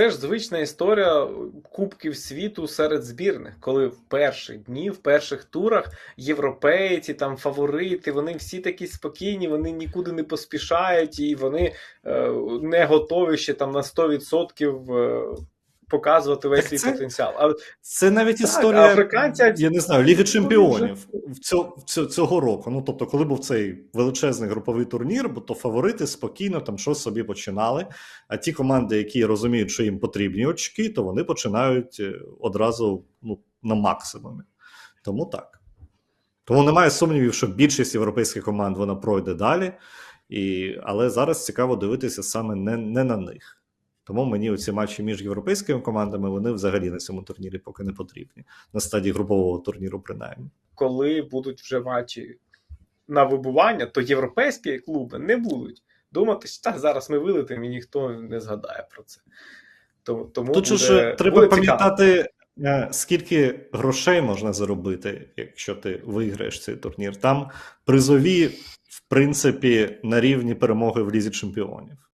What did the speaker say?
це ж звична історія Кубків світу серед збірних, коли в перші дні, в перших турах європейці, там фаворити, вони всі такі спокійні, вони нікуди не поспішають, і вони е, не готові ще там на 100% е, показувати весь свій це- потенціал. А Це навіть Так, історія, а африканці- я не знаю, Ліги Чемпіонів в цього, цього, цього року. Ну тобто, коли був цей величезний груповий турнір, бо то фаворити спокійно там щось собі починали. А ті команди, які розуміють, що їм потрібні очки, то вони починають е, одразу ну, на максимумі. Тому так. Тому немає сумнівів, що більшість європейських команд вона пройде далі. І, але зараз цікаво дивитися саме не, не на них. Тому мені оці матчі між європейськими командами вони взагалі на цьому турнірі поки не потрібні. На стадії групового турніру, принаймні. коли будуть вже матчі на вибування, то європейські клуби не будуть думати, що «Та, зараз ми вилетимо і ніхто не згадає про це. Тому, Тут буде, ж треба буде пам'ятати, е, скільки грошей можна заробити, якщо ти виграєш цей турнір. Там призові, в принципі, на рівні перемоги в Лізі Чемпіонів.